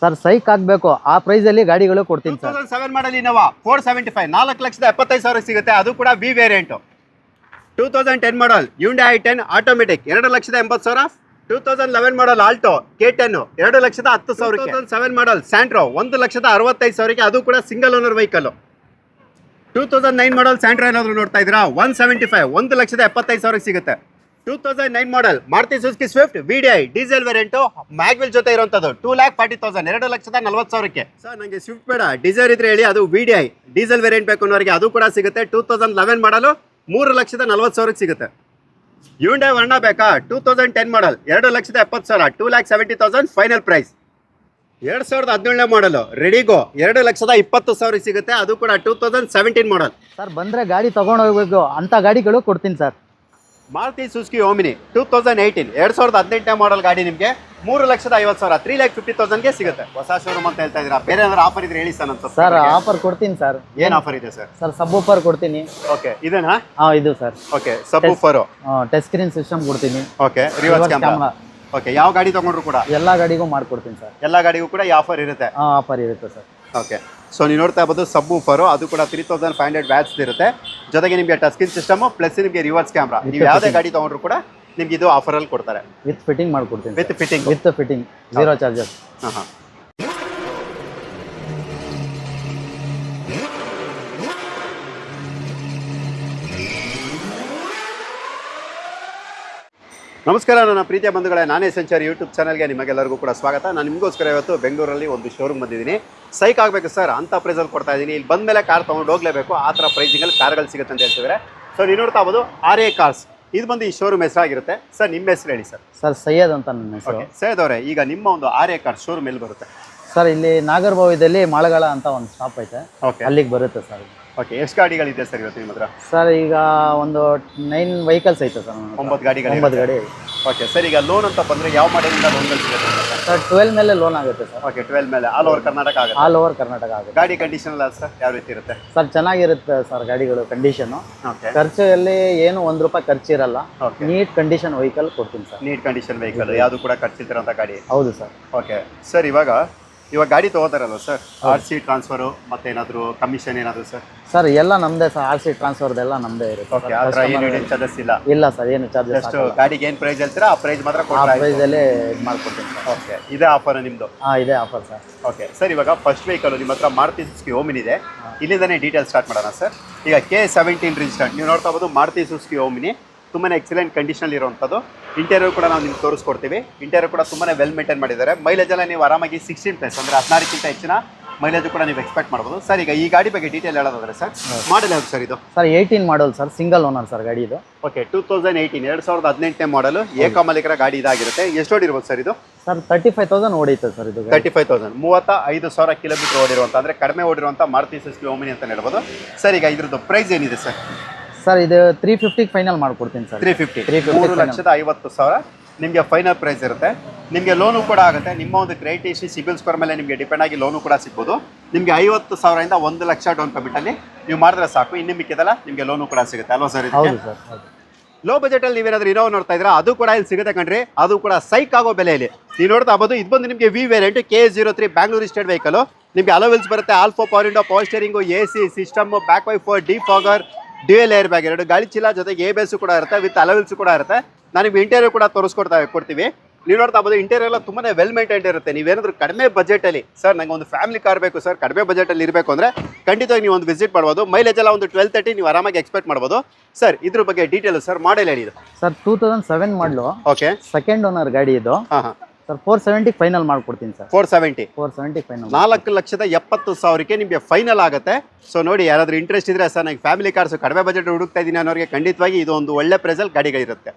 Sir ಸೈಕ್ ಆಗಬೇಕು. ಆ ಪ್ರೈಸಲ್ಲಿ ಗಾಡಿಗಳು ಕೊಡ್ತೀನಿ sir. Seven model Innova. Four seventy five ನಾಲ್ಕು ಲಕ್ಷದ ಎಪ್ಪತ್ತೈದು ಸಾವಿರ ಸಿಗುತ್ತೆ. ಅದು ಕೂಡ B variant two thousand ten model Hyundai I ten automatic ಎರಡು ಲಕ್ಷದ ಎಂಬತ್ತು ಸಾವಿರ. Two thousand eleven model Alto K ten ಎರಡು ಲಕ್ಷದ ಹತ್ತು ಸಾವಿರ ಸೆವೆನ್ ಮಾಡಲ್ ಸ್ಯಾಂಟ್ರೋ ಒಂದು ಲಕ್ಷದ ಅರವತ್ತೈದು ಸಾವಿರಕ್ಕೆ. ಅದು ಕೂಡ single owner vehicle two thousand nine model Santro ಏನಾದರೂ ನೋಡ್ತಾ ಇದ್ದೀರಾ? ಒನ್ ಸೆವೆಂಟಿ ಫೈವ್ ಒಂದು ಲಕ್ಷದ ಎಪ್ಪತ್ತೈದು ಸಾವಿರಕ್ಕೆ ಸಿಗುತ್ತೆ. Two thousand nine model Maruti Suzuki Swift V D I diesel variant mag wheel ಜೊತೆ ಇರುವಂಥದ್ದು ಟೂ ಲ್ಯಾಕ್ ಫಾರ್ಟಿ ತೌಸಂಡ್ ಎರಡು ಲಕ್ಷದ ನಲ್ವತ್ತು ಸಾವಿರಕ್ಕೆ. ಸರ್ ನನಗೆ ಸ್ವಿಫ್ಟ್ ಬೇಡ. ಡೀಸೆಲ್ ಇದ್ರೆ ಹೇಳಿ ಅದು V D I diesel variant ಬೇಕು ಅನ್ನೋರಿಗೆ ಅದು ಕೂಡ ಸಿಗುತ್ತೆ. ಟೂ ತೌಸಂಡ್ ಲೆವೆನ್ ಮಾಡಲು ಮೂರು ಲಕ್ಷದ ನಲ್ವತ್ತು ಸಾವಿರಕ್ಕೆ ಸಿಗುತ್ತೆ. ಯೂಂಡೆ ವರ್ಣ ಬೇಕಾ? ಟೂ ತೌಸಂಡ್ ಟೆನ್ ಮಾಡಲ್ ಎರಡು ಲಕ್ಷದ ಎಪ್ಪತ್ತು ಸಾವಿರ two lakh seventy thousand final price ಎರಡು ಸಾವಿರದ ಹದಿನೇಳನೇ ಮಾಡಲು ರೆಡಿಗೋ ಎರಡು ಲಕ್ಷದ ಇಪ್ಪತ್ತು ಸಾವಿರ ಸಿಗುತ್ತೆ. ಅದು ಕೂಡ two thousand seventeen model sir ಬಂದರೆ ಗಾಡಿ ತೊಗೊಂಡು ಹೋಗ್ಬೇಕು. ಅಂಥ ಗಾಡಿಗಳು ಕೊಡ್ತೀನಿ sir Maruti Suzuki Omni two thousand eighteen. ಎರಡು ಸಾವಿರದ ಹದಿನೆಂಟನೇ ಮಾಡಲ್ ಗಾಡಿ ನಿಮಗೆ ಮೂರು ಲಕ್ಷದ ಐವತ್ತು ಸಾವಿರ ತ್ರೀ ಲ್ಯಾಕ್ ಫಿಫ್ಟಿ ತೌಸಂಡ್ಗೆ ಸಿಗುತ್ತೆ. ಹೊಸ ಶೋರೂಮ್ ಅಂತ ಹೇಳ್ತಾ ಇದ್ದೀರಾ? ಬೇರೆ ಏನಾದ್ರು ಆಫರ್ ಇದ್ರೆ ಹೇಳಿ ಸರ್ ನಮ್ಮ ಸರ್ ಆಫರ್ ಕೊಡ್ತೀನಿ ಸರ್. ಏನು ಆಫರ್ ಇದೆ ಸರ್? ಸರ್ ಸಬ್ ಆಫರ್ ಕೊಡ್ತೀನಿ. ಓಕೆ ಇದೇನಾ ಹಾಂ ಇದು sir. Okay subwoofer touch screen system ಕೊಡ್ತೀನಿ. ಓಕೆ ರಿವರ್ಸ್ ಕ್ಯಾಮ್ರಾ ಓಕೆ ಯಾವ ಗಾಡಿ ತಗೊಂಡ್ರು ಕೂಡ? ಎಲ್ಲ ಗಾಡಿಗೂ ಮಾಡ್ಕೊಡ್ತೀನಿ ಸರ್. ಎಲ್ಲ ಗಾಡಿಗೂ ಕೂಡ ಈ ಆಫರ್ ಇರುತ್ತೆ. ಹಾಂ ಆಫರ್ ಇರುತ್ತೆ ಸರ್. ಓಕೆ. ಸೊ ನೀವು ನೋಡ್ತಾ ಇರ್ಬೋದು ಸಬ್ ಊಫರು ಅದು ಕೂಡ three thousand five hundred watts ಇರುತ್ತೆ. ಜೊತೆಗೆ ನಿಮಗೆ ಟಸ್ಕಿನ್ ಸಿಸ್ಟಮ್ ಪ್ಲಸ್ ನಿಮಗೆ ರಿವರ್ಸ್ ಕ್ಯಾಮ್ರಾ ನೀವು ಯಾವುದೇ ಗಾಡಿ ತೊಗೊಂಡ್ರು ಕೂಡ ನಿಮ್ಗೆ ಇದು ಆಫರಲ್ಲಿ ಕೊಡ್ತಾರೆ. ವಿತ್ ಫಿಟ್ಟಿಂಗ್ ಮಾಡ್ಕೊಡ್ತೀನಿ with fitting with fitting zero charges ಹಾಂ ಹಾಂ. ನಮಸ್ಕಾರ ನನ್ನ ಪ್ರೀತಿಯ ಬಂಧುಗಳೇ. ನಾನೇ ಸಂಚಾರಿ ಯೂಟ್ಯೂಬ್ ಚಾನಲ್ಗೆ ನಿಮಗೆಲ್ಲರಿಗೂ ಕೂಡ ಸ್ವಾಗತ. ನಾನು ನಿಮಗೋಸ್ಕರ ಇವತ್ತು ಬೆಂಗಳೂರಲ್ಲಿ ಒಂದು ಶೋರೂಮ್ ಬಂದಿದ್ದೀನಿ. ಸೈಕ್ ಆಗಬೇಕು ಸರ್ ಅಂತ ಪ್ರೈಸಲ್ಲಿ ಕೊಡ್ತಾ ಇದ್ದೀನಿ. ಇಲ್ಲಿ ಬಂದ ಮೇಲೆ ಕಾರ್ ತೊಗೊಂಡು ಹೋಗಲೇಬೇಕು. ಆ ಥರ ಪ್ರೈಸಿಂಗಲ್ಲಿ ಕಾರ್ಗಳು ಸಿಗುತ್ತೆ ಅಂತ ಹೇಳ್ತಿದ್ದಾರೆ. ಸೊ ನೀವು ನೋಡ್ತಾ ಇರ್ಬೋದು ಆರ್ ಎ ಕಾರ್ಸ್ ಇದು ಬಂದು ಈ ಶೋರೂಮ್ ಹೆಸರಾಗಿರುತ್ತೆ. ಸರ್ ನಿಮ್ಮ ಹೆಸರು ಹೇಳಿ ಸರ್ ಸರ್ ಸೈಯದ್ ಅಂತ ನನ್ನ ಹೆಸರು. ಸೈಯದ್ ಅವರೇ ಈಗ ನಿಮ್ಮ ಒಂದು ಆರ್ ಎ ಕಾರ್ ಶೋರೂಮ್ ಎಲ್ಲಿ ಬರುತ್ತೆ? ಸರ್ ಇಲ್ಲಿ ನಾಗರಭಾವಿದಲ್ಲಿ ಮಾಳಗಳ ಅಂತ ಒಂದು ಸ್ಟಾಪ್ ಐತೆ. ಓಕೆ ಅಲ್ಲಿಗೆ ಬರುತ್ತೆ ಸರ್ ಓಕೆ ಎಷ್ಟು ಗಾಡಿಗಳಿದೆ ಸರ್ ಇವತ್ತು ನಿಮ್ಮ ಹತ್ರ? ಸರ್ ಈಗ ಒಂದು ನೈನ್ ವೆಹಿಕಲ್ಸ್ ಐತೆ ಸರ್ ಒಂಬತ್ತು ಗಾಡಿಗಳು ಒಂಬತ್ತು ಗಾಡಿ ಓಕೆ ಸರ್ ಈಗ ಲೋನ್ ಅಂತ ಬಂದರೆ ಯಾವ ಮಾಡೆಲಿಂದ ಲೋನ್ ಸಿಗುತ್ತೆ ಸರ್? ಟ್ವೆಲ್ ಮೇಲೆ ಲೋನ್ ಆಗುತ್ತೆ ಸರ್. ಓಕೆ ಟ್ವೆಲ್ ಮೇಲೆ. ಆಲ್ ಓವರ್ ಕರ್ನಾಟಕ ಆಗುತ್ತೆ. ಆಲ್ ಓವರ್ ಕರ್ನಾಟಕ ಆಗುತ್ತೆ. ಗಾಡಿ ಕಂಡೀಷನ್ ಎಲ್ಲ ಸರ್ ಯಾವ ರೀತಿ ಇರುತ್ತೆ? ಸರ್ ಚೆನ್ನಾಗಿರುತ್ತೆ ಸರ್ ಗಾಡಿಗಳು ಕಂಡೀಷನು ಓಕೆ ಖರ್ಚಲ್ಲಿ ಏನು ಒಂದು ರೂಪಾಯಿ ಖರ್ಚು ಇರಲ್ಲ ನೀಟ್ ಕಂಡೀಷನ್ ವೆಹಿಕಲ್ ಕೊಡ್ತೀನಿ ಸರ್. ನೀಟ್ ಕಂಡೀಷನ್ ವೆಹಿಕಲ್ ಯಾವುದು ಕೂಡ ಖರ್ಚಿಲ್ತಿರೋಂಥ ಗಾಡಿ. ಹೌದು ಸರ್. ಓಕೆ ಸರ್ ಇವಾಗ ಇವಾಗ ಗಾಡಿ ತಗೋತಾರಲ್ಲ ಸರ್? ಆರ್ ಸಿ ಟ್ರಾನ್ಸ್ಫರು ಮತ್ತೇನಾದರೂ ಕಮಿಷನ್ ಏನಾದರೂ ಸರ್? ಸರ್ ಎಲ್ಲ ನಮ್ದೇ ಸರ್. ಆರ್ ಸಿ ಟ್ರಾನ್ಸ್ಫರ್ದೆಲ್ಲ ನಮ್ದೇ ಇರುತ್ತೆ ಓಕೆ ಥರ ಏನು ಚಾರ್ಜಸ್ ಇಲ್ಲ? ಇಲ್ಲ ಸರ್ ಏನು ಚಾರ್ಜಸ್ ಜಸ್ಟ್ ಗಾಡಿಗೆ ಏನು ಪ್ರೈಸ್ ಹೇಳ್ತೀರಾ ಆ ಪ್ರೈಸ್ ಮಾತ್ರ ಆ ಪ್ರೈಸಲ್ಲೇ ಇದು ಮಾಡ್ಕೊಡ್ತೀನಿ ಸರ್. ಓಕೆ ಇದೇ ಆಫರ್ ನಿಮ್ಮದು ಹಾಂ ಇದೇ ಆಫರ್ ಸರ್. ಓಕೆ ಸರ್ ಇವಾಗ ಫಸ್ಟ್ ವೆಹಿಕಲ್ ನಿಮ್ಮ ಹತ್ರ ಮಾರುತಿ ಸುಸ್ಕಿ ಓಮಿನಿ ಇದೆ. ಇಲ್ಲಿಂದನೇ ಡೀಟೇಲ್ ಸ್ಟಾರ್ಟ್ ಮಾಡೋಣ ಸರ್. ಈಗ ಕೆ ಸೆವೆಂಟೀನ್ ರಿಜಿಸ್ಟರ್ಡ್ ನೀವು ನೋಡ್ತಾ ಹೋಗೋದು ಮಾರುತಿ ಸುಸ್ಕಿ ಓಮಿನಿ ತುಂಬಾ ಎಕ್ಸಲೆಂಟ್ ಕಂಡೀಷನಲ್ಲಿ ಇರುವಂಥದ್ದು ಇಂಟೀರಿಯರ್ ಕೂಡ ನಾವು ನಿಮ್ಗೆ ತೋರಿಸ್ಕೊಡ್ತೀವಿ. ಇಂಟೀರಿಯರ್ ಕೂಡ ತುಂಬಾ ವೆಲ್ ಮೇಂಟೈನ್ ಮಾಡಿದ್ದಾರೆ. ಮೈಲೇಜ್ ಎಲ್ಲ ನೀವು ಆರಾಮಾಗಿ ಸಿಕ್ಸ್ಟೀನ್ ಪ್ಲಸ್ ಅಂದರೆ ಹದಿನಾರಕ್ಕಿಂತ ಹೆಚ್ಚಿನ ಮೈಲೇಜ್ ಕೂಡ ನೀವು ಎಕ್ಸ್ಪೆಕ್ಟ್ ಮಾಡ್ಬೋದು. ಸರ್ ಈಗ ಈ ಗಾಡಿ ಬಗ್ಗೆ ಡೀಟೇಲ್ ಹೇಳೋದಾದ್ರೆ ಸರ್ ಮಾಡಲ್ ಯಾವುದು ಸರ್ ಇದು? Sir eighteen model sir single owner sir ಗಾಡಿ ಇದು. ಓಕೆ ಟೂ ತೌಸಂಡ್ ಏಯ್ಟೀನ್ ಎರಡು ಸಾವಿರದ ಹದಿನೆಂಟನೇ ಮಾಡಲು ಏಕಮಾಲಿಕರ ಗಾಡಿ ಇದಾಗಿರುತ್ತೆ. ಎಷ್ಟು ಓಡಿರ್ಬೋದು ಸರ್ ಇದು? ಸರ್ ತರ್ಟಿ ಫೈವ್ ತೌಸಂಡ್ ಓಡೈತೆ ಸರ್ ಇದು ತರ್ಟಿ ಫೈವ್ ತೌಸಂಡ್ ಮೂವತ್ತ ಐದು ಸಾವಿರ ಕಿಲೋಮೀಟರ್ ಓಡಿರುವಂಥ ಅಂದರೆ ಕಡಿಮೆ ಓಡಿರುವಂಥ ಮಾರುತಿ ಸುಸ್ಕಿ ಓಮಿನಿ ಅಂತ ಹೇಳ್ಬೋದು. ಸರ್ ಈಗ ಇದ್ರದ್ದು ಪ್ರೈಸ್ ಏನಿದೆ ಸರ್ ಸರ್ ಇದು ತ್ರೀ ಫಿಫ್ಟಿಗೆ ಫೈನಲ್ ಮಾಡ್ಕೊಡ್ತೀನಿ ಸರ್. ತ್ರೀ ಫಿಫ್ಟಿ ತ್ರೀ ಮೂರು ಲಕ್ಷದ ಐವತ್ತು ಸಾವಿರ ನಿಮಗೆ ಫೈನಲ್ ಪ್ರೈಸ್ ಇರುತ್ತೆ. ನಿಮಗೆ ಲೋನು ಕೂಡ ಆಗುತ್ತೆ. ನಿಮ್ಮ ಒಂದು ಕ್ರೆಡಿಟ್ ಹಿಸ್ಟ್ರಿ ಸಿಬಿಲ್ ಸ್ಕೋರ್ ಮೇಲೆ ನಿಮಗೆ ಡಿಪೆಂಡ್ ಆಗಿ ಲೋನು ಕೂಡ ಸಿಗ್ಬೋದು. ನಿಮಗೆ ಐವತ್ತು ಸಾವಿರದಿಂದ ಒಂದು ಲಕ್ಷ ಡೌನ್ ಪೇಮೆಂಟಲ್ಲಿ ನೀವು ಮಾಡಿದ್ರೆ ಸಾಕು. ಇನ್ನು ಮಿಕ್ಕಿದಲ್ಲ ನಿಮಗೆ ಲೋನು ಕೂಡ ಸಿಗುತ್ತೆ. ಅಲ್ವಾ ಸರ್ ಹೌದು ಸರ್ ಹೌದು. ಲೋ ಬಜೆಟಲ್ಲಿ ನೀವೇನಾದ್ರೂ ಇರೋ ನೋಡ್ತಾ ಇದ್ರೆ ಅದು ಕೂಡ ಇಲ್ಲಿ ಸಿಗುತ್ತೆ ಕಣ್ರಿ. ಅದು ಕೂಡ ಸೈಕ್ ಆಗೋ ಬೆಲೆಯಲ್ಲಿ. ನೀವು ನೋಡ್ತಾ ಬಂದು ಇದು ಬಂದು ನಿಮಗೆ V variant K zero three Bangalore state vehicle ನಿಮಗೆ ಅಲೋವಿಲ್ಸ್ ಬರುತ್ತೆ. All four power window power steering A C system back Y four D fogger dual air bag ಎರಡು. ಗಾಳಿ ಚೀಲ ಜೊತೆಗೆ ಎ ಬೇಸು ಕೂಡ ಇರುತ್ತೆ ವಿತ್ ಅಲವಿಲ್ಸ್ ಕೂಡ ಇರುತ್ತೆ. ನಾನು ಇಂಟೀರಿಯರ್ ಕೂಡ ತೋರಿಸ್ಕೊಡ್ತಾ ಕೊಡ್ತೀವಿ. ನೀವು ನೋಡ್ತಾ ಬೋದು ಇಂಟೀರಿಯರ್ ಎಲ್ಲ ತುಂಬಾ ವೆಲ್ ಮೇಂಟೈನ್ ಇರುತ್ತೆ. ನೀವೇನಾದ್ರೂ ಕಡಿಮೆ ಬಜೆಟಲ್ಲಿ ಸರ್ ನಂಗೆ ಒಂದು ಫ್ಯಾಮಿಲಿ ಕಾರ್ ಬೇಕು ಸರ್ ಕಡಿಮೆ ಬಜೆಟಲ್ಲಿ ಇರಬೇಕು ಅಂದರೆ ಖಂಡಿತವಾಗಿ ನೀವು ಒಂದು ವಿಸಿಟ್ ಮಾಡ್ಬೋದು. ಮೈಲೇಜ್ ಎಲ್ಲ ಒಂದು ಟ್ವೆಲ್ ತರ್ಟಿ ನೀವು ಆರಾಮಾಗಿ ಎಕ್ಸ್ಪೆಕ್ಟ್ ಮಾಡ್ಬೋದು. ಸರ್ ಇದ್ರ ಬಗ್ಗೆ ಡೀಟೇಲ್ ಸರ್ ಮಾಡೆಲ್ ಹೇಳಿ ಇದು sir two thousand seven model okay second owner ಗಾಡಿ ಇದು. ಹಾಂ ಹಾಂ. ಸರ್ ಫೋರ್ ಸೆವೆಂಟಿಗೆ ಫೈನಲ್ ಮಾಡ್ಕೊಡ್ತೀನಿ ಸರ್. ಫೋರ್ ಸೆವೆಂಟಿ ಫೋರ್ ಸೆವೆಂಟಿಗೆ ಫೈನಲ್ ನಾಲ್ಕು ಲಕ್ಷದ ಎಪ್ಪತ್ತು ಸಾವಿರಕ್ಕೆ ನಿಮಗೆ ಫೈನಲ್ ಆಗುತ್ತೆ. ಸೊ ನೋಡಿ ಯಾರಾದ್ರೂ ಇಂಟ್ರೆಸ್ಟ್ ಇದ್ರೆ ಸರ್ ನನಗೆ ಫ್ಯಾಮಿಲಿ ಕಾರ್ಸ್ ಕಡಿಮೆ ಬಜೆಟ್ ಹುಡುಕ್ತಾ ಇದ್ದೀನಿ ಅನ್ನೋರಿಗೆ ಖಂಡಿತವಾಗಿ ಇದು ಒಂದು ಒಳ್ಳೆ ಪ್ರೈಸಲ್ಲಿ ಗಾಡಿಗಳಿರುತ್ತೆ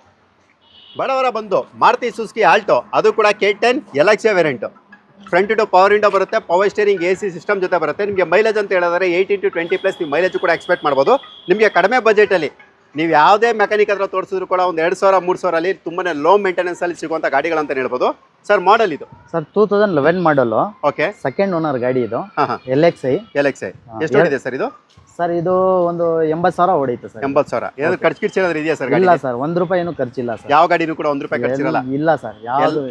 ಬಡವರ ಬಂದು ಮಾರುತಿ ಸುಸ್ಕಿ ಆಲ್ಟೋ ಅದು ಕೂಡ K ten LXI variant front two power window ಬರುತ್ತೆ power steering A C system ಜೊತೆ ಬರುತ್ತೆ. ನಿಮಗೆ ಮೈಲೇಜ್ ಅಂತ ಹೇಳಿದ್ರೆ ಏಯ್ಟೀನ್ ಟು ಟ್ವೆಂಟಿ ಪ್ಲಸ್ ನೀವು ಮೈಲೇಜ್ ಕೂಡ ಎಕ್ಸ್ಪೆಕ್ಟ್ ಮಾಡ್ಬೋದು. ನಿಮಗೆ ಕಡಿಮೆ ಬಜೆಟಲ್ಲಿ ನೀವು ಯಾವುದೇ ಮೆಕ್ಯಾನಿಕ್ ಹತ್ರ ತೋರಿಸಿದ್ರು ಕೂಡ ಒಂದು ಎರಡು ಸಾವಿರ ಮೂರು ಸಾವಿರಲ್ಲಿ ತುಂಬಾ ಲೋ ಮೇಂಟೆನೆನ್ಸಲ್ಲಿ ಸಿಗುವಂಥ ಗಾಡಿಗಳಂತ ಹೇಳ್ಬೋದು. ಸರ್ ಮಾಡಲ್ ಇದು? Sir two thousand eleven model okay second owner ಗಾಡಿ ಇದು. L X I L X I ಎಷ್ಟು ಓಡಿದೆ ಸರ್ ಇದು? ಸರ್ ಇದು ಒಂದು ಎಂಬತ್ತು ಸಾವಿರ ಓಡಿತ್ತು ಸರ್. ಎಂಬತ್ತು ಸಾವಿರ. ಏನಾದ್ರು ಖರ್ಚು ಏನಾದ್ರು ಇದೆಯಾ ಸರ್ ಇಲ್ಲ ಸರ್ ಒಂದ್ ರೂಪಾಯಿ ಏನು ಖರ್ಚಿಲ್ಲ ಸರ್. ಯಾವ ಗಾಡಿನೂ ಕೂಡ ಒಂದ್ ರೂಪಾಯಿ ಖರ್ಚಿರಲ್ಲ? ಇಲ್ಲ ಸರ್ ಯಾವುದು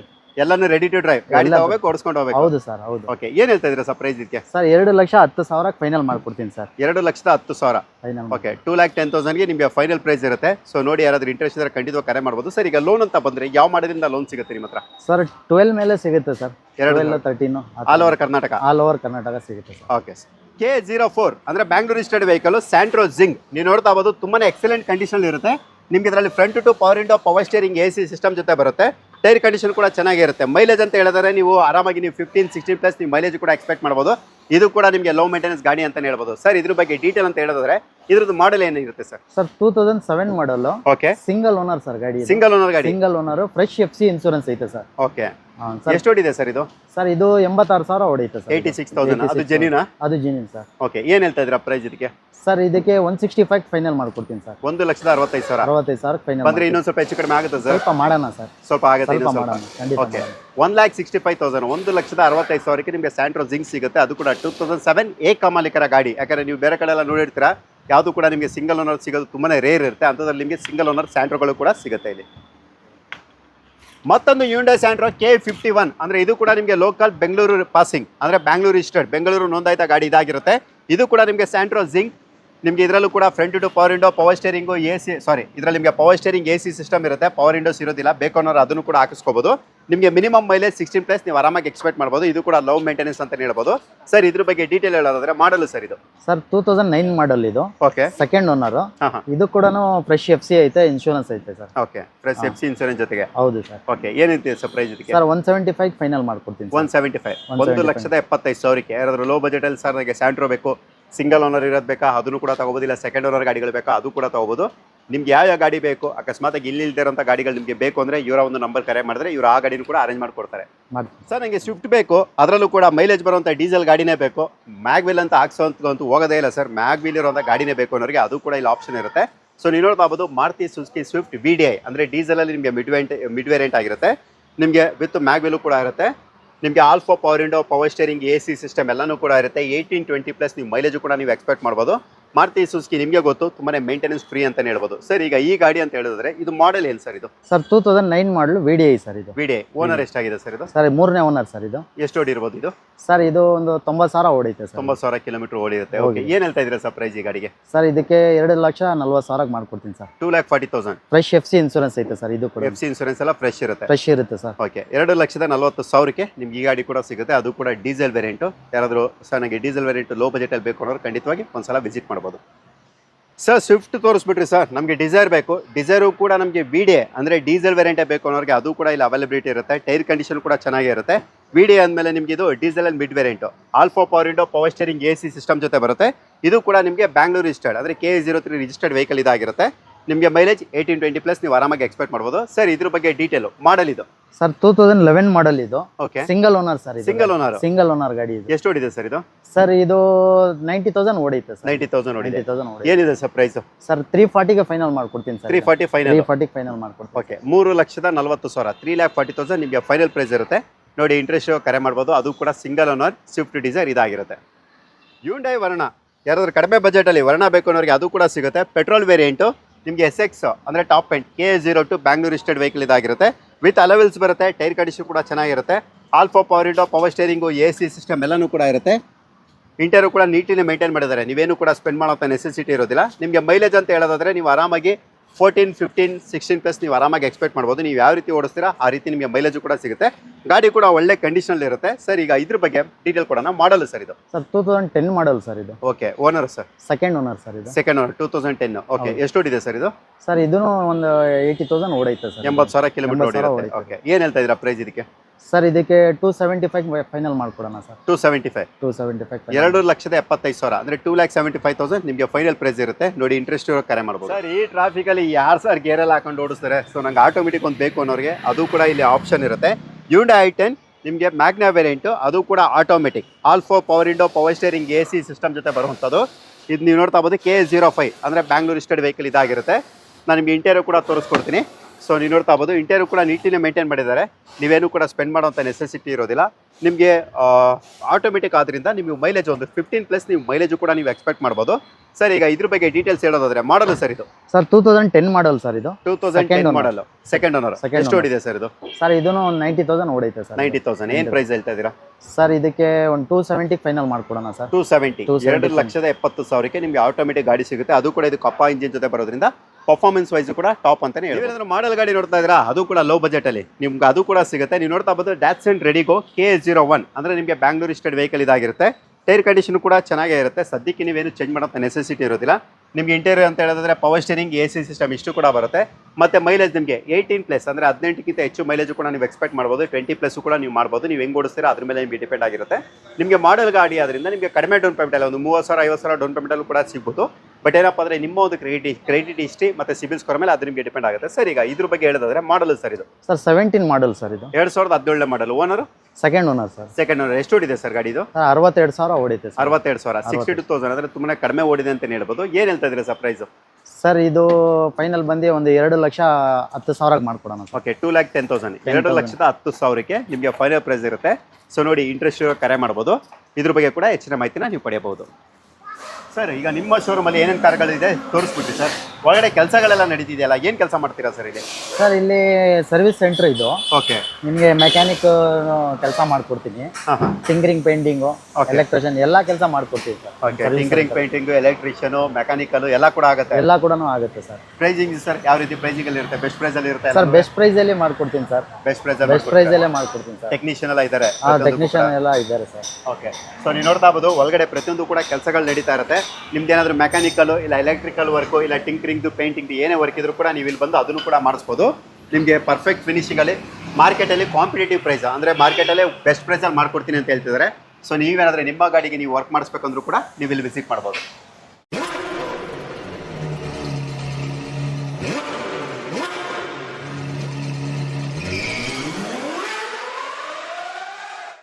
ಎಲ್ಲಾನು ರೆಡಿ ಟು ಡ್ರೈವ್ ಗಾಡಿ ತಗೋಬೇಕು ಓಡಿಸ್ಕೊಂಡು ಹೋಗ್ಬೇಕು. ಹೌದು ಸರ್ ಹೌದು. ಓಕೆ ಏನ್ ಹೇಳ್ತಾ ಇದ್ದೀರಾ ಸರ್ ಪ್ರೈಸ್ ಇದಕ್ಕೆ ಸರ್ ಎರಡು ಲಕ್ಷ ಹತ್ತು ಸಾವಿರ ಫೈನಲ್ ಮಾಡ್ಕೊಡ್ತೀನಿ ಸರ್. ಎರಡು ಲಕ್ಷದ ಹತ್ತು ಸಾವಿರ. Final okay two lakh ten ತೌಸಂಡ್ಗೆ ನಿಮಗೆ ಫೈನಲ್ ಪ್ರೈಸ್ ಇರುತ್ತೆ. ಸೊ ನೋಡಿ ಯಾರಾದ್ರೂ ಇಂಟ್ರೆಸ್ಟ್ ಇದ್ರೆ ಖಂಡಿತವಾಗಿ ಕರೆ ಮಾಡ್ಬೋದು. ಸರ್ ಈಗ ಲೋನ್ ಅಂತ ಬಂದ್ರೆ ಯಾವ ಮಾಡೋದ್ರಿಂದ ಲೋನ್ ಸಿಗುತ್ತೆ ನಿಮ್ಮ ಹತ್ರ? ಸರ್ ಟ್ವೆಲ್ ಮೇಲೆ ಸಿಗುತ್ತೆ ಸರ್. ಎರಡು thirteen all over Karnataka all over Karnataka ಸಿಗುತ್ತೆ sir. Okay K zero four ಅಂದ್ರೆ Bangalore registered vehicle Santro Xing ನೀವು ನೋಡ್ತಾ ಹೋಗೋದು ತುಂಬಾನೇ ಎಕ್ಸಲೆಂಟ್ ಕಂಡೀಷನ್ ಇರುತ್ತೆ. ನಿಮಗೆ ಇದರಲ್ಲಿ front two power window power steering A C system ಜೊತೆ ಬರುತ್ತೆ. ಟೈರ್ ಕಂಡೀಷನ್ ಕೂಡ ಚೆನ್ನಾಗಿರುತ್ತೆ. ಮೈಲೇಜ್ ಅಂತ ಹೇಳಿದ್ರೆ ನೀವು ಆರಾಮಾಗಿ ನೀವು ಫಿಫ್ಟೀನ್ ಸಿಕ್ಸ್ಟೀನ್ ಪ್ಲಸ್ ನೀವು ಮೈಲೇಜ್ ಕೂಡ ಎಕ್ಸ್ಪೆಕ್ಟ್ ಮಾಡ್ಬೋದು. ಇದು ಕೂಡ ನಿಮಗೆ ಲೋ ಮೇಂಟೆನೆನ್ಸ್ ಗಾಡಿ ಅಂತ ಹೇಳ್ಬೋದು. ಸರ್ ಇದ್ರ ಬಗ್ಗೆ ಡೀಟೇಲ್ ಅಂತ ಹೇಳಿದ್ರೆ ಇದ್ರದ್ದು ಮಾಡೆಲ್ ಏನಿರುತ್ತೆ sir sir two thousand seven model okay single owner sir ಗಾಡಿ ಸಿಂಗಲ್ ಓನರ್ ಗಾಡಿ. Single owner fresh F C insurance ಐತೆ ಸರ್ ಓಕೆ ಎಷ್ಟು ಓಡಿದೆ ಸರ್ ಇದು? ಸರ್ ಇದು ಎಂಬತ್ತಾರು ಸಾವಿರ ಹೊಡೆಯುತ್ತೆ ಸರ್. ಏಯ್ಟಿ ಸಿಕ್ಸ್ ತೌಸಂಡ್ ಅದು ಜೆನ್ಯೂನಾ ಅದು ಜೆನ್ಯೂನ್ ಸರ್. ಓಕೆ ಏನು ಹೇಳ್ತಾ ಇದ್ದೀರಾ ಪ್ರೈಸ್ ಇದಕ್ಕೆ? ಸರ್ ಇದಕ್ಕೆ ಒನ್ ಸಿಕ್ಸ್ಟಿ ಫೈವ್ ಫೈನಲ್ ಮಾಡ್ಕೊಡ್ತೀನಿ ಸರ್. ಒಂದು ಲಕ್ಷದ ಅರವತ್ತೈದು ಸಾವಿರ. ಅರವತ್ತೈದು ಸಾವಿರ ಫೈನಲ್ ಬಂದ್ರೆ ಇನ್ನೊಂದು ಸ್ವಲ್ಪ ಹೆಚ್ಚು ಕಡಿಮೆ ಆಗುತ್ತೆ ಸರ್? ಸ್ವಲ್ಪ ಮಾಡೋಣ ಸರ್. ಸ್ವಲ್ಪ ಆಗುತ್ತೆ ಸ್ವಲ್ಪ ಮಾಡೋಣ. Okay one lakh sixty five thousand ಒಂದು ಲಕ್ಷದ ಅರವತ್ತೈದು ಸಾವಿರಕ್ಕೆ ನಿಮಗೆ ಸ್ಯಾಂಟ್ರೋ ಜಿಂಗ್ ಸಿಗುತ್ತೆ. ಅದು ಕೂಡ ಟೂ ತೌಸಂಡ್ ಸೆವೆನ್ ಎ ಕಮಾಲಿಕರ ಗಾಡಿ. ಯಾಕಂದ್ರೆ ನೀವು ಬೇರೆ ಕಡೆ ಎಲ್ಲ ನೋಡಿರ್ತೀರಾ ಯಾವುದು ಕೂಡ ನಿಮಗೆ ಸಿಂಗಲ್ ಓನರ್ ಸಿಗೋದು ತುಂಬಾನೇ ರೇರ್ ಇರುತ್ತೆ. ಅಂಥದ್ರಲ್ಲಿ ನಿಮಗೆ ಸಿಂಗಲ್ ಓನರ್ ಸ್ಯಾಂಟ್ರೋಗಳು ಕೂಡ ಸಿಗುತ್ತೆ ಇಲ್ಲಿ. ಮತ್ತೊಂದು Hyundai Santro K fifty one ಅಂದ್ರೆ ಇದು ಕೂಡ ನಿಮಗೆ ಲೋಕಲ್ ಬೆಂಗಳೂರು ಪಾಸಿಂಗ್ ಅಂದ್ರೆ ಬ್ಯಾಂಗ್ಳೂರು ರಿಜಿಸ್ಟರ್ಡ್ ಬೆಂಗಳೂರು ನೋಂದಾಯಿತ ಗಾಡಿ ಇದಾಗಿರುತ್ತೆ. ಇದು ಕೂಡ ನಿಮಗೆ ಸ್ಯಾಂಟ್ರೋ ಜಿಂಗ್ ನಿಮಗೆ ಇದರಲ್ಲೂ ಕೂಡ front two power window power steering A C sorry ಇದರಲ್ಲಿ ನಿಮಗೆ power steering A C system ಇರುತ್ತೆ. ಪವರ್ ವಿಂಡೋಸ್ ಇರೋದಿಲ್ಲ. ಬೇಕನ್ನೋರು ಅದನ್ನು ಕೂಡ ಹಾಕಿಸ್ಕೋಬೋದು. ನಿಮಗೆ ಮಿನಿಮಮ್ ಮೈಲೇಜ್ ಸಿಕ್ಸ್ಟೀನ್ ಪ್ಲಸ್ ನೀವು ಆರಾಮಾಗಿ ಎಕ್ಸ್ಪೆಕ್ಟ್ ಮಾಡ್ಬೋದು. ಇದು ಕೂಡ ಲವ್ ಮೇಂಟೆನೆನ್ಸ್ ಅಂತ ಹೇಳ್ಬೋದು. ಸರ್ ಇದ್ರ ಬಗ್ಗೆ ಡೀಟೇಲ್ ಹೇಳೋದಾದ್ರೆ ಮಾಡಲು ಸರ್ ಇದು. Sir two thousand nine model ಇದು. ಓಕೆ ಸೆಕೆಂಡ್ ಓನರ್ ಇದು ಕೂಡ ಫ್ರೆಶ್ ಎಫ್ ಸಿ ಐತೆ ಇನ್ಶೂರೆನ್ಸ್ ಐತೆ sir okay fresh F C insurance ಜೊತೆಗೆ. ಹೌದು ಸರ್ ಓಕೆ ಏನಿದೆ ಸರ್ ಪ್ರೈಸ್ ಇದಕ್ಕೆ sir one seventy five final ಮಾಡ್ಕೊಡ್ತೀನಿ ಒನ್ ಸೆವೆಂಟಿ ಫೈವ್ 175. ಒಂದು ಲಕ್ಷದ ಎಪ್ಪತ್ತೈದು ಸಾವಿರಕ್ಕೆ. ಯಾರಾದರೂ ಲೋ ಬಜೆಟಲ್ಲಿ ಸರ್ ನನಗೆ ಸ್ಯಾಂಟ್ರೋ ಬೇಕು. ಸಿಂಗಲ್ ಓನರ್ ಇರೋದು ಬೇಕಾ? ಅದನ್ನು ಕೂಡ ತಗೋಬೋದಿಲ್ಲ ಸೆಕೆಂಡ್ ಓನರ್ ಗಾಡಿಗಳು ಬೇಕಾ? ಅದು ಕೂಡ ತಗೋಬೋದು. ನಿಮ್ಗೆ ಯಾವ ಯಾವ ಗಾಡಿ ಬೇಕು? ಅಕಸ್ಮಾತಾಗಿ ಇಲ್ಲಿ ಇಲ್ದಿರೋಂಥ ಗಾಡಿಗಳು ನಿಮಗೆ ಬೇಕು ಅಂದರೆ ಇವರ ಒಂದು ನಂಬರ್ ಕರೆ ಮಾಡಿದ್ರೆ ಇವರು ಆ ಗಾಡಿನೂ ಕೂಡ ಅರೇಂಜ್ ಮಾಡಿಕೊಡ್ತಾರೆ. ಸರ್ ನನಗೆ ಸ್ವಿಫ್ಟ್ ಬೇಕು. ಅದರಲ್ಲೂ ಕೂಡ ಮೈಲೇಜ್ ಬರುವಂಥ ಡೀಸೆಲ್ ಗಾಡಿನೇ ಬೇಕು. ಮ್ಯಾಗ್ವಿಲ್ ಅಂತ ಹಾಕ್ಸೋಂತೂ ಹೋಗೋದೇ ಇಲ್ಲ ಸರ್. ಮ್ಯಾಗ್ವಿಲ್ ಇರೋಂಥ ಗಾಡಿನೇ ಬೇಕು ಅನ್ನೋರಿಗೆ ಅದು ಕೂಡ ಇಲ್ಲಿ ಆಪ್ಷನ್ ಇರುತ್ತೆ. ಸೊ ನೀವು ನೋಡ್ತಾ ಆಗ್ಬೋದು Maruti Suzuki Swift V D I ಅಂದರೆ ಡೀಸೆಲಲ್ಲಿ ನಿಮಗೆ ಮಿಡ್ ವೇಂಟ್ ಮಿಡ್ ವೇರಿಯಂಟ್ ಆಗಿರುತ್ತೆ. ನಿಮಗೆ ವಿತ್ ಮ್ಯಾಗ್ವಿಲು ಕೂಡ ಇರುತ್ತೆ. ನಿಮಗೆ all four power window power steering A C system ಎಲ್ಲನೂ ಕೂಡ ಇರುತ್ತೆ. ಏಯ್ಟೀನ್ ಟ್ವೆಂಟಿ ಪ್ಲಸ್ ನೀವು ಮೈಲೇಜು ಕೂಡ ನೀವು ಎಕ್ಸ್ಪೆಕ್ಟ್ ಮಾಡ್ಬೋದು. ಮಾರುತಿ ಸುಸ್ಕಿ ನಿಮಗೆ ಗೊತ್ತು ತುಂಬಾ ಮೇಂಟೆನೆನ್ಸ್ ಫ್ರೀ ಅಂತ ಹೇಳ್ಬೋದು. ಸರ್ ಈಗ ಈ ಗಾಡಿ ಅಂತ ಹೇಳಿದ್ರೆ ಇದು ಮಾಡೆಲ್ ಏನು ಸರ್ ಇದು? Sir two thousand nine model V D I sir ಇದು. ವಿ ಡಿ ಐ ಓನರ್ ಎಷ್ಟಾಗಿದೆ ಸರ್ ಇದು? ಸರ್ ಮೂರನೇ ಓನರ್ ಸರ್ ಇದು. ಎಷ್ಟು ಓಡಿರ್ಬೋದು ಇದು? ಸರ್ ಇದು ಒಂದು ತೊಂಬತ್ತು ಸಾವಿರ ಓಡೈತೆ ಸರ್. ತೊಂಬತ್ತು ಸಾವಿರ ಕಿಲೋಮೀಟರ್ ಓಡಿರುತ್ತೆ. ಓಕೆ ಏನು ಹೇಳ್ತಾ ಇದ್ದೀರಾ ಸರ್ ಪ್ರೈಸ್ ಈ ಗಾಡಿಗೆ? ಸರ್ ಇದಕ್ಕೆ ಎರಡು ಲಕ್ಷ ನಲ್ವತ್ತು ಸಾವಿರಕ್ಕೆ ಮಾಡ್ಕೊಡ್ತೀನಿ sir. Two lakh forty thousand fresh F C insurance ಐತೆ ಸರ್ ಇದು ಕೂಡ. ಎಫ್ ಸಿ ಇನ್ಸೂರೆನ್ಸ್ ಎಲ್ಲ ಫ್ರೆಶ್ ಇರುತ್ತೆ. ಫ್ರೆಶ್ ಇರುತ್ತೆ ಸರ್. ಓಕೆ ಎರಡು ಲಕ್ಷದ ನಲವತ್ತು ಸಾವಿರಕ್ಕೆ ನಿಮ್ಗೆ ಈ ಗಾಡಿ ಕೂಡ ಸಿಗುತ್ತೆ. ಅದು ಕೂಡ ಡೀಸೆಲ್ ವೇರಿಯಂಟು ಯಾರಾದರೂ ಸರ್ ನನಗೆ ಡೀಸೆಲ್ ವೇರಿಯಂಟ್ ಲೋ ಬಜೆಟಲ್ಲಿ ಬೇಕು ಅನ್ನೋರು ಖಂಡಿತವಾಗಿ ಒಂದ್ಸಲ ವಿಸಿಟ್ ಮಾಡ್ಬೋದು. ಸರ್ ಸ್ವಿಫ್ಟ್ ತೋರಿಸ್ಬಿಟ್ರಿ ಸರ್, ನಮಗೆ ಡಿಸೈರ್ ಬೇಕು. ಡಿಸೈರು ಕೂಡ ನಮಗೆ ವಿ ಡಿ ಅಂದರೆ ಡೀಸೆಲ್ ವೇರಿಯಂಟೇ ಬೇಕು ಅನ್ನೋರಿಗೆ ಅದು ಕೂಡ ಇಲ್ಲಿ ಅವೈಲಬಿಲಿಟಿ ಇರುತ್ತೆ. ಟೈರ್ ಕಂಡೀಷನ್ ಕೂಡ ಚೆನ್ನಾಗಿರುತ್ತೆ ವಿ ಡಿ ಅಂದಮೇಲೆ ನಿಮಗೆ ಇದು diesel mid variant all four power window power steering A C system ಜೊತೆ ಬರುತ್ತೆ. ಇದು ಕೂಡ ನಿಮಗೆ ಬ್ಯಾಂಗ್ಳೂರ್ ರಿಜಿಸ್ಟರ್ಡ್ ಅಂದರೆ K zero three registered vehicle ಇದಾಗಿರುತ್ತೆ. ನಿಮಗೆ ಮೈಲೇಜ್ ಏಯ್ಟೀನ್ ಟ್ವೆಂಟಿ ಪ್ಲಸ್ ನೀವು ಆರಾಮಾಗಿ ಎಕ್ಸ್ಪೆಕ್ಟ್ ಮಾಡ್ಬೋದು. ಸರ್ ಇದ್ರ ಬಗ್ಗೆ ಡೀಟೇಲು ಮಾಡಲ್ ಇದು. Sir two thousand eleven model ಇದು. Okay single owner sir single owner single owner ಗಾಡಿ ಇದು. ಎಷ್ಟು ಓಡಿದೆ ಸರ್ ಇದು? ಸರ್ ಇದು ನೈಂಟಿ ತೌಸಂಡ್ ಹೊಡೈತೆ ಸರ್. ನೈಂಟಿ ತೌಸಂಡ್ ಓಡಿದೆ. ತೌಸಂಡ್ ಓಡಿ ಏನಿದೆ ಸರ್ ಪ್ರೈಸ್ ಸರ್ ತ್ರೀ ಫಾರ್ಟಿಗೆ ಫೈನಲ್ ಮಾಡ್ಕೊಡ್ತೀನಿ sir. Three forty three final ಫಾರ್ಟಿಗೆ final ಮಾಡ್ಕೊಡ್ತೀನಿ ಓಕೆ ಮೂರು ಲಕ್ಷದ ನಲವತ್ತು ಸಾವಿರ. ತ್ರೀ ಲ್ಯಾಕ್ ಫಾರ್ಟಿ ತೌಸಂಡ್ ನಿಮಗೆ ಫೈನಲ್ ಪ್ರೈಸ್ ಇರುತ್ತೆ. ನೋಡಿ ಇಂಟ್ರೆಸ್ಟ್ ಕರೆ ಮಾಡ್ಬೋದು. ಅದು ಕೂಡ ಸಿಂಗಲ್ ಓನರ್ ಸ್ವಿಫ್ಟ್ ಡಿಸೈರ್ ಇದಾಗಿರುತ್ತೆ. ಯೂಂಡೈ ವರ್ಣ ಯಾರಾದರೂ ಕಡಿಮೆ ಬಜೆಟಲ್ಲಿ ವರ್ಣ ಬೇಕು ಅನ್ನೋರಿಗೆ ಅದು ಕೂಡ ಸಿಗುತ್ತೆ. ಪೆಟ್ರೋಲ್ ವೇರಿಯಂಟು ನಿಮಗೆ ಎಸ್ ಎಕ್ಸ್ ಅಂದರೆ top end K zero two Bangalore ಇಸ್ಟೆಡ್ vehicle ಇದಾಗಿರುತ್ತೆ. ವಿತ್ ಅಲವೆಲ್ಸ್ ಬರುತ್ತೆ ಟೈರ್ ಕಂಡೀಷನ್ ಕೂಡ ಚೆನ್ನಾಗಿರುತ್ತೆ. All four power window power steering A C system ಎಲ್ಲನೂ ಕೂಡ ಇರುತ್ತೆ. ಇಂಟರ್ವ್ಯೂ ಕೂಡ ನೀಟಿನೇ ಮೇಂಟೈನ್ ಮಾಡಿದ್ದಾರೆ. ನೀವೇನು ಕೂಡ ಸ್ಪೆಂಡ್ ಮಾಡೋಂಥ ನೆಸೆಸಿಟಿ ಇರೋದಿಲ್ಲ. ನಿಮಗೆ ಮೈಲೇಜ್ ಅಂತ ಹೇಳೋದಾದರೆ ನೀವು ಆರಾಮಾಗಿ ಫೋರ್ಟೀನ್ ಫಿಫ್ಟೀನ್ ಸಿಕ್ಸ್ಟೀನ್ ಪ್ಲಸ್ ನೀವು ಆರಾಮಾಗಿ ಎಕ್ಸ್ಪೆಕ್ಟ್ ಮಾಡ್ಬೋದು. ನೀವು ಯಾವ ರೀತಿ ಓಡಿಸ್ತೀರಾ ಆ ರೀತಿ ನಿಮಗೆ ಮೈಲೇಜ್ ಕೂಡ ಸಿಗುತ್ತೆ. ಗಾಡಿ ಕೂಡ ಒಳ್ಳೆ ಕಂಡೀಷನಲ್ಲಿ ಇರುತ್ತೆ. ಸರ್ ಈಗ ಇದ್ರ ಬಗ್ಗೆ ಡೀಟೇಲ್ ಕೊಡೋಣ. ಮಾಡಲ್ ಸರ್ ಇದು. Sir two thousand ten model sir ಇದು. Okay owner sir. Second owner sir ಇದು. Second owner two thousand ten okay ಎಷ್ಟು ಓಡಿದೆ ಸರ್ ಇದು? ಸರ್ ಇದೂ ಒಂದು ಏಯ್ಟಿ ತೌಸಂಡ್ ಓಡೈತೆ ಸರ್. ಎಂಬತ್ತು ಸಾವಿರ ಕಿಲೋಮೀಟರ್ ಓಡಿರುತ್ತೆ. ಓಕೆ ಏನು ಹೇಳ್ತಾ ಇದ್ದೀರಾ ಪ್ರೈಸ್ ಇದಕ್ಕೆ? ಸರ್ ಇದಕ್ಕೆ ಟೂ ಸೆವೆಂಟಿ ಫೈವ್ ಫೈನಲ್ ಮಾಡ್ಕೊಡೋಣ sir. Two seventy five two seventy five ಎರಡು ಲಕ್ಷದ ಎಪ್ಪತ್ತೈದು ಸಾವಿರ. ಅಂದ್ರೆ two lakh seventy five thousand ನಿಮಗೆ ಫೈನಲ್ ಪ್ರೈಸ್ ಇರುತ್ತೆ. ನೋಡಿ ಇಂಟ್ರೆಸ್ಟ್ ಕರೆ ಮಾಡ್ಬೋದು. ಸರ್ ಈ ಟ್ರಾಫಿಕಲ್ಲಿ ಯಾರು ಸರ್ ಗೇರಲ್ಲಿ ಹಾಕೊಂಡು ಓಡಿಸ್ತಾರೆ? ಸೊ ನಂಗೆ ಆಟೋಮೆಟಿಕ್ ಒಂದು ಬೇಕು ಅನ್ನೋರಿಗೆ. ಅದು ಕೂಡ ಇಲ್ಲಿ ಆಪ್ಷನ್ ಇರುತ್ತೆ. ಯೂಂಡ ಐ ಟೆನ್ ನಿಮಗೆ ಮ್ಯಾಗ್ನಾ ವೇರಿಯಂಟು ಅದು ಕೂಡ automatic all four power window power steering A C system ಜೊತೆ ಬರುವಂಥದ್ದು. ಇದು ನೀವು ನೋಡ್ತಾ ಬೋದು ಕೆ ಜೀರೋ ಫೈವ್ ಅಂದರೆ ಬ್ಯಾಂಗ್ಳೂರ್ ಸ್ಟೇಟ್ ವೆಹಿಕಲ್ ಇದಾಗಿರುತ್ತೆ. ನಾನು ನಿಮಗೆ ಇಂಟೀರಿಯರ್ ಕೂಡ ತೋರಿಸ್ಕೊಡ್ತೀನಿ. ಸೊ ನೀವು ನೋಡ್ತಾ ಇರ್ಬೋದು ಇಂಟೀರಿಯರ್ ಕೂಡ ನೀಟಿನೇ ಮೇಂಟೈನ್ ಮಾಡಿದ್ದಾರೆ. ನೀವೇನು ಕೂಡ ಸ್ಪೆಂಡ್ ಮಾಡೋಂಥ ನೆಸೆಸಿಟಿ ಇರೋದಿಲ್ಲ. ನಿಮಗೆ ಆಟೋಮೆಟಿಕ್ ಆದ್ದರಿಂದ ನಿಮಗೆ ಮೈಲೇಜ್ ಒಂದು ಫಿಫ್ಟೀನ್ ಪ್ಲಸ್ ನೀವು ಮೈಲೇಜು ಕೂಡ ನೀವು ಎಕ್ಸ್ಪೆಕ್ಟ್ ಮಾಡ್ಬೋದು. ಸರ್ ಈಗ ಇದ್ರ ಬಗ್ಗೆ ಡೀಟೇಲ್ಸ್ ಹೇಳೋದಾದ್ರೆ ಮಾಡಲು ಸರ್ ಇದು. Sir two thousand ten model sir ಇದು. Two thousand ten. Model second owner second ಎಷ್ಟು. ಓಡಿದೆ ಸರ್ ಇದು? ಸರ್ ಇದು ಒಂದು ನೈಂಟಿ ತೌಸಂಡ್ ಓಡೈತೆ ಸರ್ ನೈಂಟಿ ತೌಸಂಡ್ ಏನು ಪ್ರೈಸ್ ಹೇಳ್ತಾ ಇದ್ದೀರಾ? ಸರ್ ಇದಕ್ಕೆ ಒಂದು ಟೂ ಸೆವೆಂಟಿ ಫೈನಲ್ ಮಾಡ್ಕೊಡೋಣ ಸರ್ ಟೂ ಸೆವೆಂಟಿ 270 ಎರಡು ಲಕ್ಷದ ಎಪ್ಪತ್ತು ಸಾವಿರಕ್ಕೆ ನಿಮಗೆ ಆಟೋಮೆಟಿಕ್ ಗಾಡಿ ಸಿಗುತ್ತೆ. ಅದು ಕೂಡ ಇದು ಕಪ್ಪ ಇಂಜಿನ್ ಜೊತೆ ಬರೋದ್ರಿಂದ ಪರ್ಫಾರ್ಮೆನ್ಸ್ ವೈಸ್ ಕೂಡ ಟಾಪ್ ಅಂತಾನೆ ಹೇಳಿ ಮಾಡೆಲ್ ಗಾಡಿ ನೋಡ್ತಾ ಇದ್ದೀರಾ? ಅದು ಕೂಡ ಲೋ ಬಜೆಟ್ ಅಲ್ಲಿ. ನಿಮ್ಗೆ ಅದು ಕೂಡ ಸಿಗುತ್ತೆ. ನೀವು ನೋಡ್ತಾ ಬಂದ್ರೆ Datsun Redigo K zero one ಅಂದ್ರೆ ನಿಮಗೆ ಬ್ಯಾಂಗ್ಳೂರ್ ಸ್ಟೇಟ್ ವೆಹಿಕಲ್ ಇದಾಗಿರುತ್ತೆ. ಟೈರ್ ಕಂಡೀಷನ್ ಕೂಡ ಚೆನ್ನಾಗೇ ಇರುತ್ತೆ. ಸದ್ಯಕ್ಕೆ ನೀವೇನು ಚೇಂಜ್ ಮಾಡೋಂಥ ನೆಸೆಸಿಟಿ ಇರೋದಿಲ್ಲ. ನಿಮ್ಗೆ ಇಂಟೀರಿಯರ್ ಅಂತ ಹೇಳಿದ್ರೆ power steering A C system ಇಷ್ಟು ಕೂಡ ಬರುತ್ತೆ. ಮತ್ತೆ ಮೈಲೇಜ್ ನಿಮಗೆ ಏಯ್ಟೀನ್ ಪ್ಲಸ್ ಅಂದ್ರೆ ಹದಿನೆಂಟಕ್ಕಿಂತ ಹೆಚ್ಚು ಮೈಲೇಜ್ ಕೂಡ ನೀವು ಎಕ್ಸ್ಪೆಕ್ಟ್ ಮಾಡ್ಬೋದು. ಟ್ವೆಂಟಿ ಪ್ಲಸ್ ಕೂಡ ನೀವು ಮಾಡ್ಬೋದು. ನೀವು ಹೆಂಗ್ ಓಡಿಸ್ತೀರಾ ಅದ್ರ ಮೇಲೆ ನಿಮಗೆ ಡಿಪೆಂಡ್ ಆಗಿರುತ್ತೆ. ನಿಮಗೆ ಮಾಡೆಲ್ ಗಾಡಿ ಆದ್ರಿಂದ ನಿಮಗೆ ಕಡಿಮೆ ಡೌನ್ ಪೇಮೆಂಟ್ ಅಲ್ಲ ಒಂದು ಮೂವತ್ತು ಸಾವಿರ, ಐವತ್ತು ಸಾವಿರ ಡೌನ್ ಪೇಮೆಂಟ್ ಅಲ್ಲೂ ಕೂಡ ಸಿಗ್ಬೋದು. ಬಟ್ ಏನಪ್ಪ ಅಂದ್ರೆ ನಿಮ್ಮ ಒಂದು ಕ್ರೆಡಿಟ್ ಕ್ರೆಡಿಟ್ ಹಿಸ್ಟ್ರಿ ಮತ್ತೆ ಸಿಬಿಲ್ ಸ್ಕೋರ್ ಮೇಲೆ ಅದು ನಿಮಗೆ ಡಿಪೆಂಡ್ ಆಗುತ್ತೆ. ಸರ್ ಈಗ ಇದ್ರ ಬಗ್ಗೆ ಹೇಳೋದಾದ್ರೆ ಮಾಡಲ್ ಸರ್ ಇದು. ಸರ್ ಸೆವೆಂಟೀನ್ ಮಾಡಲ್ ಸರ್ ಇದು. ಎರಡ್ ಸಾವಿರದ ಹದಿನೇಳನೇ model owner second owner sir second owner ಎಷ್ಟು ಓಡಿದೆ ಸರ್ ಗಾಡಿ ಇದು ಅರವತ್ತೆರಡು ಸಾವಿರ ಓಡಿದೆ ಸರ್ ಅರವತ್ತೆರಡು ಸಾವಿರ. ಸಿಕ್ಸ್ಟಿ ಟು ತೌಸಂಡ್ ಅಂದ್ರೆ ತುಂಬಾ ಕಡಿಮೆ ಓಡಿದೆ ಅಂತ ಹೇಳ್ಬೋದು. ಏನ್ ಹೇಳ್ತಾ ಇದ್ರೆ ಸರ್ ಪ್ರೈಸ್ ಸರ್ ಇದು ಫೈನಲ್ ಬಂದು ಒಂದು ಎರಡು ಲಕ್ಷ ಹತ್ತು ಸಾವಿರಕ್ಕೆ ಮಾಡ್ಕೊಡೋಣ okay two lakh ten thousand ಎರಡು ಲಕ್ಷದ ಹತ್ತು ಸಾವಿರಕ್ಕೆ ನಿಮಗೆ ಫೈನಲ್ ಪ್ರೈಸ್ ಇರುತ್ತೆ. ಸೊ ನೋಡಿ ಇಂಟ್ರೆಸ್ಟ್ ಕರೆ ಮಾಡ್ಬೋದು. ಇದ್ರ ಬಗ್ಗೆ ಕೂಡ ಹೆಚ್ಚಿನ ಮಾಹಿತಿನ ನೀವು ಪಡೆಯಬಹುದು. ಸರ್ ಈಗ ನಿಮ್ಮ ಶೋರೂಮಲ್ಲಿ ಏನೇನು ಕಾರ್ಗಳಿದೆ ತೋರಿಸ್ಬಿಟ್ಟು ಸರ್. ಒಳಗಡೆ ಕೆಲಸಗಳೆಲ್ಲ ನಡೀತಿದೆಯಲ್ಲ? ಏನ್ ಕೆಲಸ ಮಾಡ್ತೀರಾ ಸರ್ ಇಲ್ಲಿ? ಸರ್ ಇಲ್ಲಿ ಸರ್ವಿಸ್ ಸೆಂಟರ್ ಇದು. ಓಕೆ. ನಿಮಗೆ ಮೆಕ್ಯಾನಿಕ್ ಕೆಲಸ ಮಾಡ್ಕೊಡ್ತೀನಿ. ಟಿಂಕರಿಂಗ್ ಪೇಂಟಿಂಗು ಎಲೆಕ್ಟ್ರಿಷಿಯನ್ ಎಲ್ಲಾ ಕೆಲಸ ಮಾಡ್ಕೊಡ್ತೀವಿ sir. Tinkering painting electrician mechanical ಎಲ್ಲ ಕೂಡ ಆಗುತ್ತೆ. ಎಲ್ಲ ಕೂಡ ಆಗುತ್ತೆ ಸರ್. ಪ್ರೈಸಿಂಗ್ ಸರ್ ಯಾವ ರೀತಿ ಪ್ರೈಸಿಂಗ್ ಅಲ್ಲಿ ಇರುತ್ತೆ? ಬೆಸ್ಟ್ ಪ್ರೈಸ್ ಅಲ್ಲಿ ಇರುತ್ತೆ ಸರ್ ಬೆಸ್ಟ್ ಪ್ರೈಸ್ ಅಲ್ಲಿ ಮಾಡ್ಕೊಡ್ತೀನಿ sir. Best price best price ಅಲ್ಲಿ ಮಾಡ್ಕೊಡ್ತೀನಿ ಸರ್. ಟೆಕ್ನಿಷಿಯನ್ ಎಲ್ಲ ಇದ್ದಾರೆ ಟೆಕ್ನಿಷಿಯನ್ ಎಲ್ಲ ಇದ್ದಾರೆ ಸರ್. ಓಕೆ. ಸೊ ನೀವು ನೋಡ್ತಾ ಇರ್ಬೋದು ಒಳಗಡೆ ಪ್ರತಿಯೊಂದು ಕೂಡ ಕೆಲಸಗಳು ನಡೀತಾ ಇರುತ್ತೆ. ನಿಮ್ದು ಏನಾದ್ರು ಮೆಕ್ಯಾನಿಕಲ್ ಇಲ್ಲ ಎಲೆಕ್ಟ್ರಿಕಲ್ ವರ್ಕ್ ಇಲ್ಲ ಟಿಂಕರಿಂಗ್ದು ಪೇಂಟಿಂಗ್ ಏನೇ ವರ್ಕ್ ಇದ್ರೂ ಕೂಡ ನೀವು ಇಲ್ಲಿ ಬಂದು ಅದನ್ನು ಕೂಡ ಮಾಡಿಸ್ಬೋದು. ನಿಮಗೆ ಪರ್ಫೆಕ್ಟ್ ಫಿನಿಷಿಂಗಲ್ಲಿ ಮಾರ್ಕೆಟಲ್ಲಿ ಕಾಂಪಿಟೇಟಿವ್ ಪ್ರೈಸ್ ಅಂದರೆ ಮಾರ್ಕೆಟಲ್ಲೇ ಬೆಸ್ಟ್ ಪ್ರೈಸಲ್ಲಿ ಮಾಡ್ಕೊಡ್ತೀನಿ ಅಂತ ಹೇಳ್ತಿದ್ದಾರೆ. ಸೊ ನೀವೇನಾದರೆ ನಿಮ್ಮ ಗಾಡಿಗೆ ನೀವು ವರ್ಕ್ ಮಾಡಿಸ್ಬೇಕಂದ್ರೂ ಕೂಡ ನೀವು ಇಲ್ಲಿ ವಿಸಿಟ್ ಮಾಡ್ಬೋದು.